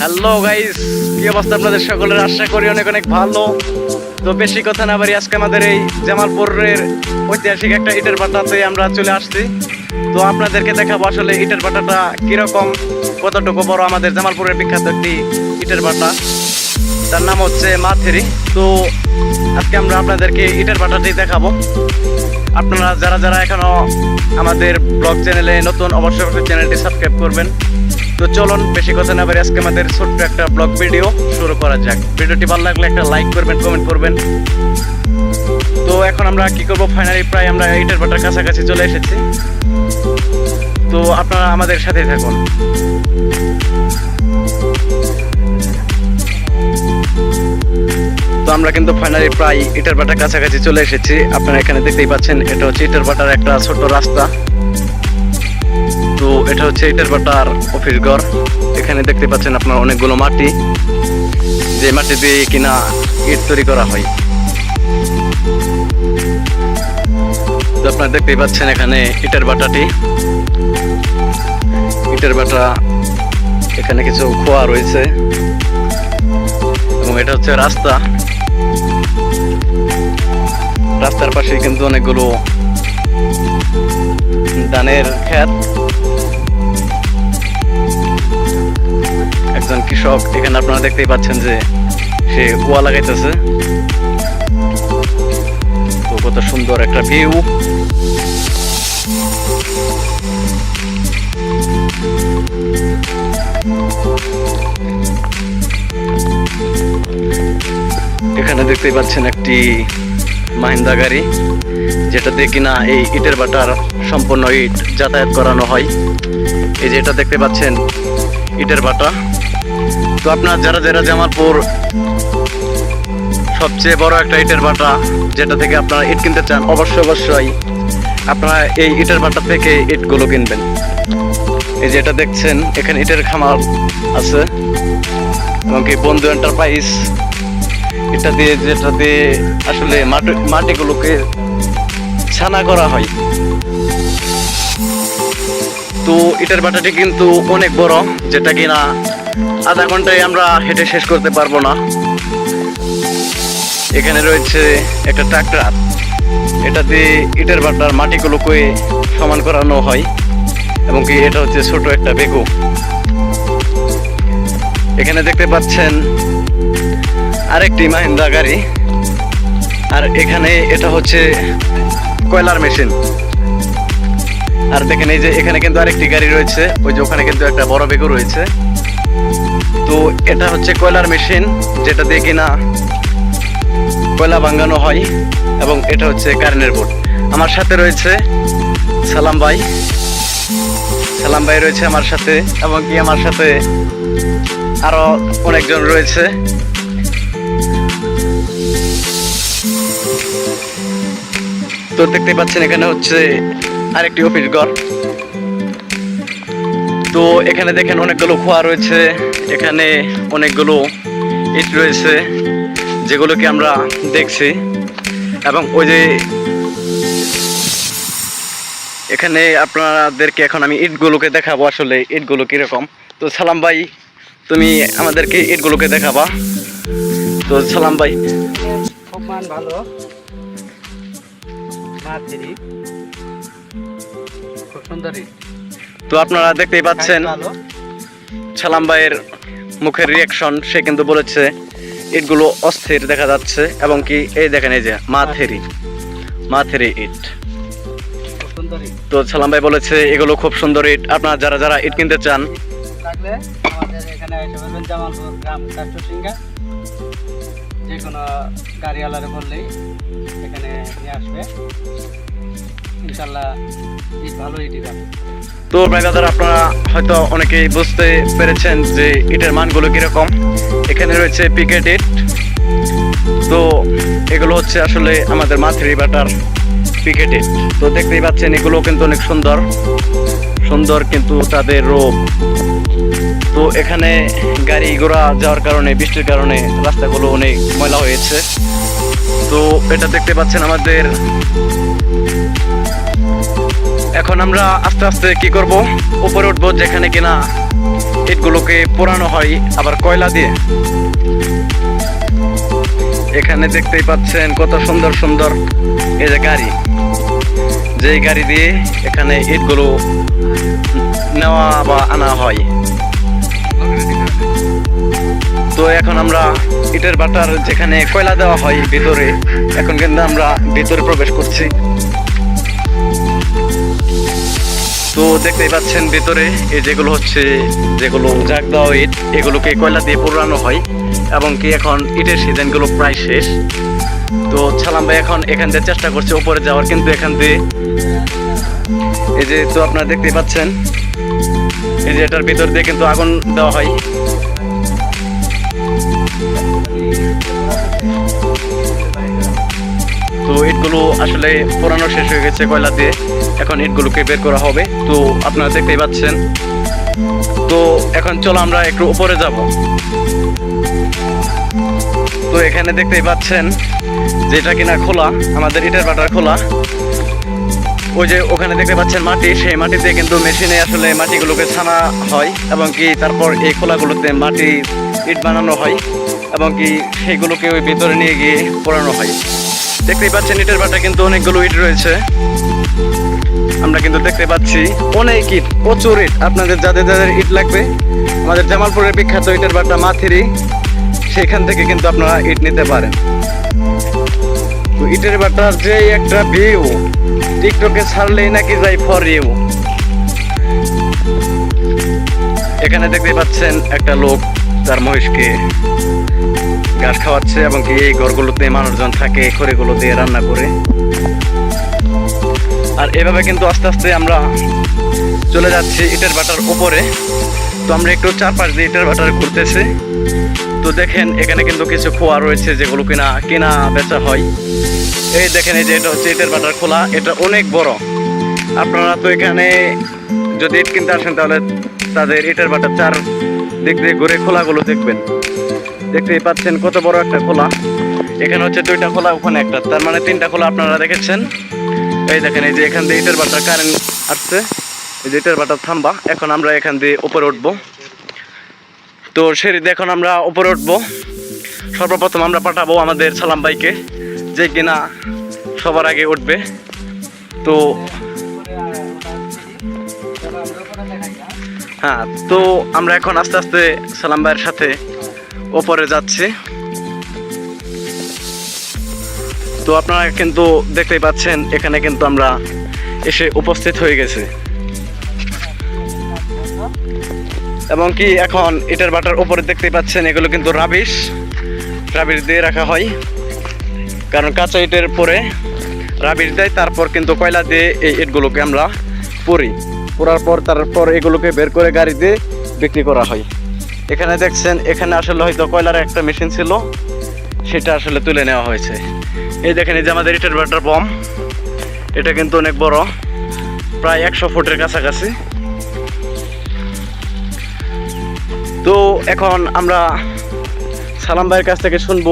Hello guys কি অবস্থা আপনাদের সকলের? আশা করি অনেক অনেক ভালো। তো বেশি কথা না বাড়ি, আজকে আমাদের এই জামালপুরের ঐতিহাসিক একটা ইটের ভাটাতে আমরা চলে আসছি। তো আপনাদেরকে দেখাবো আসলে ইটের ভাটাটা কীরকম, কতটুকু বড় আমাদের জামালপুরের বিখ্যাত একটি ইটের ভাটা তার নাম হচ্ছে মাথেরি। তো আজকে আমরা আপনাদেরকে ইটের ভাটাটি দেখাবো। আপনারা যারা যারা এখনও আমাদের ব্লগ চ্যানেলে নতুন, অবশ্যই চ্যানেলটি সাবস্ক্রাইব করবেন। তো চলুন, বেশি কথা না বলে আজকে আমাদের ছোট্ট একটা ব্লগ ভিডিও শুরু করা যাক। ভিডিওটি ভালো লাগলে একটা লাইক করবেন কমেন্ট করবেন। তো এখন আমরা কি করব? ফাইনালি প্রায় আমরা ইটের ভাটার কাছাকাছি চলে এসেছি। তো আপনারা আমাদের সাথে থাকুন। তো আমরা কিন্তু ফাইনালি প্রায় ইটার ভাটার কাছাকাছি চলে এসেছি। আপনারা এখানে দেখতেই পাচ্ছেন, এটা হচ্ছে ইটার ভাটার একটা ছোট রাস্তা। এটা হচ্ছে ইটার ভাটার অফিস ঘর। এখানে দেখতে পাচ্ছেন আপনার অনেকগুলো মাটি। যে মাটি দিয়ে কিনা ইট তৈরি করা হয়। আপনারা দেখতেই পাচ্ছেন এখানে ইটের বাটাটি। ইটের বাটা, এখানে কিছু খোয়া রয়েছে। এবং এটা হচ্ছে রাস্তা। রাস্তার পাশে কিন্তু অনেকগুলো ধানের ক্ষেত। একজন কৃষক, এখানে আপনারা দেখতেই পাচ্ছেন যে সে কুয়া লাগাইতেছে। তো কত সুন্দর একটা ভিউ এখানে দেখতেই পাচ্ছেন একটি মাহিন্দা গাড়ি, যেটা দিয়ে কিনা এই ইটের বাটার সম্পূর্ণ ইট যাতায়াত করানো হয়। এই যে এটা দেখতে পাচ্ছেন, ইটের বাটা। তো আপনার যারা যারা জামালপুর সবচেয়ে বড় একটা ইটের বাটা যেটা থেকে আপনারা ইট কিনতে চান, অবশ্যই অবশ্যই আপনারা এই ইটের বাটা থেকে ইটগুলো কিনবেন। এই যে এটা দেখছেন, এখানে ইটের খামার আছে। এবং কি বন্ধু এন্টারপ্রাইজ এটা দিয়ে যেটা দিয়ে আসলে মাটি, মাটিগুলোকে ছানা করা হয়। তো ইটার বাটাটি কিন্তু অনেক বড়, যেটা কিনা আধা ঘন্টায় আমরা হেঁটে শেষ করতে পারব না। এখানে রয়েছে একটা ট্রাক্টর। এটা দিয়ে ইটের বাটার মাটিগুলোকে সমান করানো হয় এবং কি এটা হচ্ছে ছোট একটা বেগু। এখানে দেখতে পাচ্ছেন আরেকটি মাহিন্দা গাড়ি। আর এখানে এটা হচ্ছে কয়লার মেশিন। আর দেখেন এই যে এখানে কিন্তু আরেকটি গাড়ি রয়েছে, ওই যে ওখানে কিন্তু একটা বড় বেগু রয়েছে। তো এটা হচ্ছে কয়লার মেশিন, যেটা দিয়ে কিনা কয়লা ভাঙানো হয় এবং এটা হচ্ছে কারেন্টের বোর্ড। আমার সাথে রয়েছে সালাম ভাই। সালাম ভাই রয়েছে আমার সাথে এবং কি আমার সাথে আরও অনেকজন রয়েছে। তো দেখতে পাচ্ছেন এখানে হচ্ছে আরেকটি অফিস ঘর। তো এখানে দেখেন অনেকগুলো খোয়া রয়েছে, এখানে অনেকগুলো ইট রয়েছে, যেগুলোকে আমরা দেখছি। এবং ওই যে এখানে আপনাদেরকে এখন আমি ইটগুলোকে দেখাবো আসলে ইটগুলো কীরকম। তো সালাম ভাই, তুমি আমাদেরকে ইটগুলোকে দেখাবা। তো সালাম ভাই। ভালো। খুব সুন্দরী তো আপনারা দেখতেই পাচ্ছেন সালাম ভাইয়ের মুখের রিয়াকশন সে কিন্তু বলেছে, ইটগুলো অস্থির দেখা যাচ্ছে এবং কি এই দেখেন এই যে মাথেরি মাথেরি ইট। তো সালাম ভাই বলেছে, এগুলো খুব সুন্দর ইট। আপনারা যারা যারা ইট কিনতে চান যে কোনো গাড়িওয়ালারে বললেই এখানে নিয়ে আসবে। তো ব্রাদার আপনারা হয়তো অনেকেই বুঝতে পেরেছেন যে ইটের মানগুলো কীরকম। এখানে রয়েছে পিকেট ইট। তো এগুলো হচ্ছে আসলে আমাদের মাথেরি বাটার পিকেট ইট। তো দেখতেই পাচ্ছেন এগুলো কিন্তু অনেক সুন্দর। সুন্দর কিন্তু তাদের রোগ তো এখানে গাড়ি ঘোড়া যাওয়ার কারণে, বৃষ্টির কারণে রাস্তাগুলো অনেক ময়লা হয়েছে। তো এটা দেখতে পাচ্ছেন আমাদের এখন আমরা আস্তে আস্তে কি করব? উপরে উঠবো যেখানে কিনা ইটগুলোকে পোড়ানো হয়, আবার কয়লা দিয়ে। এখানে দেখতেই পাচ্ছেন কত সুন্দর সুন্দর এই যে গাড়ি। যেই গাড়ি দিয়ে এখানে ইটগুলো নেওয়া বা আনা হয়। তো এখন আমরা ইটের বাটার যেখানে কয়লা দেওয়া হয় ভিতরে, এখন কিন্তু আমরা ভিতরে প্রবেশ করছি। তো দেখতেই পাচ্ছেন ভিতরে এই যেগুলো হচ্ছে, যেগুলো জাগ দেওয়া ইট, এগুলোকে কয়লা দিয়ে পোড়ানো হয় এবং কি এখন ইটের সিজনগুলো প্রায় শেষ। তো ছালাম ভাই এখন এখান দিয়ে চেষ্টা করছে উপরে যাওয়ার, কিন্তু এখান দিয়ে এই যে তো আপনারা দেখতেই পাচ্ছেন, এই যে এটার ভিতর দিয়ে কিন্তু আগুন দেওয়া হয়। তো ইটগুলো আসলে পোড়ানো শেষ হয়ে গেছে কয়লা দিয়ে এখন ইটগুলোকে বের করা হবে। তো আপনারা দেখতেই পাচ্ছেন। তো এখন চলো আমরা একটু উপরে যাব। তো এখানে দেখতেই পাচ্ছেন যেটা কিনা খোলা, আমাদের ইটের বাটার খোলা। ওই যে ওখানে দেখতে পাচ্ছেন মাটি, সেই মাটিতে কিন্তু মেশিনে আসলে মাটিগুলোকে ছানা হয় এবং কি তারপর এই খোলাগুলোতে মাটি, ইট বানানো হয় এবং কি সেইগুলোকে ওই ভিতরে নিয়ে গিয়ে পোড়ানো হয়। দেখতেই পাচ্ছেন, ইটের বাটা কিন্তু অনেকগুলো ইট রয়েছে। আমরা কিন্তু দেখতে পাচ্ছি অনেক ইট, প্রচুর ইট। আপনাদের যাদের যাদের ইট লাগবে, আমাদের জামালপুরের বিখ্যাত ইটের বাটা মাথিরি, সেখান থেকে কিন্তু আপনারা ইট নিতে পারেন। তো ইটের বাটার যে একটা ভিউ টিকটকে ছাড়লেই নাকি যাই ফর ইউ এখানে দেখতে পাচ্ছেন একটা লোক, তার মহিষকে ঘাস খাওয়াচ্ছে এবং কি এই ঘরগুলোতে মানুষজন থাকে, খড়িগুলো দিয়ে রান্না করে। আর এভাবে কিন্তু আস্তে আস্তে আমরা চলে যাচ্ছি ইটের বাটার উপরে। তো আমরা একটু চারপাশ দিয়ে ইটের বাটার ঘুরতেছি। তো দেখেন, এখানে কিন্তু কিছু খোয়া রয়েছে যেগুলো কিনা কেনা বেচা হয়। এই দেখেন, এই যে এটা হচ্ছে ইটের বাটার খোলা, এটা অনেক বড়। আপনারা তো এখানে যদি ইট কিনতে আসেন, তাহলে তাদের ইটের বাটার চার দিক দিয়ে ঘুরে খোলাগুলো দেখবেন। দেখতেই পাচ্ছেন কত বড় একটা খোলা। এখানে হচ্ছে দুইটা খোলা, ওখানে একটা। তার মানে তিনটা খোলা আপনারা দেখেছেন। এই দেখেন, এই যে এখান দিয়ে ইটের বাটার কারেন্ট আসছে। এই যে ইটের বাটার থামবা। এখন আমরা এখান দিয়ে উপরে উঠবো। তো সিঁড়িতে এখন আমরা উপরে উঠবো। সর্বপ্রথম আমরা পাঠাবো আমাদের সালাম ভাইকে যে কিনা সবার আগে উঠবে। তো হ্যাঁ তো আমরা এখন আস্তে আস্তে সালাম ভাইয়ের সাথে ওপরে যাচ্ছি। তো আপনারা কিন্তু দেখতেই পাচ্ছেন, এখানে কিন্তু আমরা এসে উপস্থিত হয়ে গেছে। এবং কি এখন ইটার বাটার উপরে দেখতেই পাচ্ছেন, এগুলো কিন্তু রাবিশ। রাবিশ দিয়ে রাখা হয়। কারণ কাঁচা ইটের পরে রাবিশ দেয়, তারপর কিন্তু কয়লা দিয়ে এই ইটগুলোকে আমরা পুরি। পোড়ার পর, তারপর এগুলোকে বের করে গাড়ি দিয়ে বিক্রি করা হয়। এখানে দেখছেন, এখানে আসলে হয়তো কয়লার একটা মেশিন ছিল, সেটা আসলে তুলে নেওয়া হয়েছে। এই দেখেন, এই যে আমাদের ইটের বাটার বম, এটা কিন্তু অনেক বড়, প্রায় একশো ফুটের কাছাকাছি। তো এখন আমরা সালাম ভাইয়ের কাছ থেকে শুনব,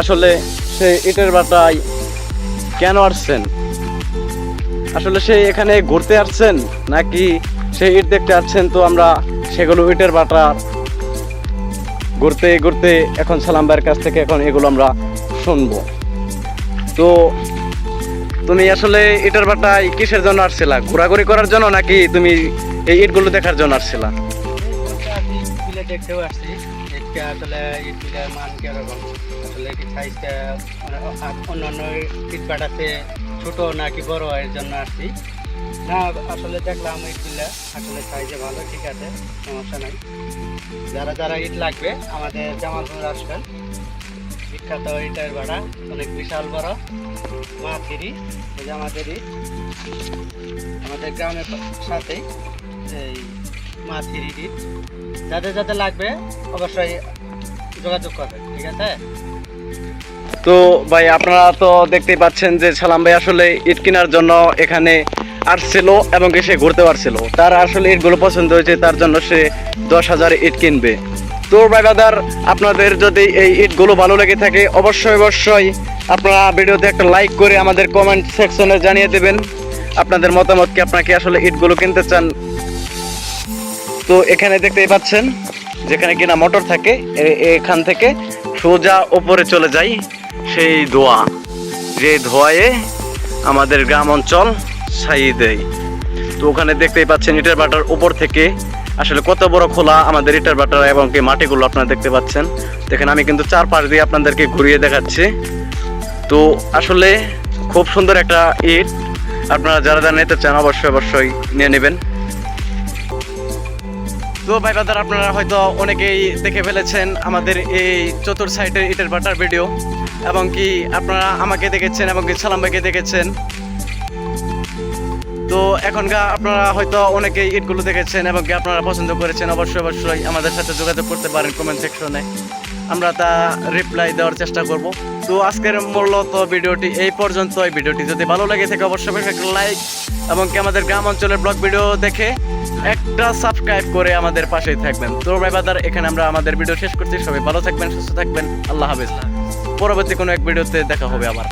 আসলে সে ইটের বাটায় কেন আসছেন? আসলে সে এখানে ঘুরতে আসছেন নাকি সে ইট দেখতে আসছেন তো আমরা সেগুলো ইটের বাটা। ঘুরতে ঘুরতে এখন সালাম ভাইয়ের কাছ থেকে এখন এগুলো আমরা শুনব। তো তুমি আসলে ইটের বাটায় কিসের জন্য আসছিলা? ঘোরাঘুরি করার জন্য নাকি তুমি এই ইটগুলো দেখার জন্য আসছিলা? দেখতেও আসছি ইট বাটাতে ছোট নাকি বড় এর জন্য আসছি। না, আসলে দেখলাম ইট তুলে আসলে সাইজে ভালো, ঠিক আছে, সমস্যা নাই। যারা যারা ইট লাগবে, আমাদের জামালপুর আসবেন। বিখ্যাত ইটের ভাড়া, অনেক বিশাল বড় মা থিরি এই যে আমাদের গ্রামের সাথেই এই মা থ্রি ইট যাদের যাদের লাগবে, অবশ্যই যোগাযোগ করবেন, ঠিক আছে? তো ভাই, আপনারা তো দেখতেই পাচ্ছেন যে সালাম ভাই আসলে ইট কেনার জন্য এখানে আসছিল এবং সে ঘুরতে পারছিল। তার আসলে ইটগুলো পছন্দ হয়েছে, তার জন্য সে দশ হাজার ইট কিনবে। তো ভাই আপনাদের যদি এই ইটগুলো ভালো লেগে থাকে, অবশ্যই অবশ্যই আপনারা ভিডিওতে একটা লাইক করে আমাদের কমেন্ট সেকশনে জানিয়ে দেবেন, আপনাদের মতামত কি আপনাকে আসলে ইটগুলো কিনতে চান? তো এখানে দেখতেই পাচ্ছেন, যেখানে কিনা মোটর থাকে এখান থেকে সোজা ওপরে চলে যায় সেই ধোয়া। যে ধোয়ায়ে আমাদের গ্রাম অঞ্চল ছাইয়ে দেয়। তো ওখানে দেখতেই পাচ্ছেন ইটার বাটার উপর থেকে আসলে কত বড় খোলা আমাদের ইটার বাটার এবং কি মাটিগুলো আপনারা দেখতে পাচ্ছেন। দেখেন, আমি কিন্তু চার পাশ দিয়ে আপনাদেরকে ঘুরিয়ে দেখাচ্ছি। তো আসলে খুব সুন্দর একটা ইট। আপনারা যারা যারা নিতে চান অবশ্যই অবশ্যই নিয়ে নেবেন। তো ভাই বাদার আপনারা হয়তো অনেকেই দেখে ফেলেছেন আমাদের এই চতুর সাইডের ইটের বাটার ভিডিও এবং কি আপনারা আমাকে দেখেছেন এবং কি সালাম ভাইকে দেখেছেন। তো এখনকার আপনারা হয়তো অনেকেই ইটগুলো দেখেছেন এবং আপনারা পছন্দ করেছেন, অবশ্যই অবশ্যই আমাদের সাথে যোগাযোগ করতে পারেন কমেন্ট সেকশনে আমরা তা রিপ্লাই দেওয়ার চেষ্টা করব। তো আজকের মূলত ভিডিওটি এই পর্যন্ত এই ভিডিওটি যদি ভালো লাগে থাকে অবশ্যই একটা লাইক এবং কি আমাদের গ্রাম অঞ্চলের ব্লগ ভিডিও দেখে একটা সাবস্ক্রাইব করে আমাদের পাশেই থাকবেন। তো ভাই বাদার এখানে আমরা আমাদের ভিডিও শেষ করছি। সবাই ভালো থাকবেন, সুস্থ থাকবেন। আল্লাহ হাফেজ। পরবর্তী কোনো এক ভিডিওতে দেখা হবে আবার।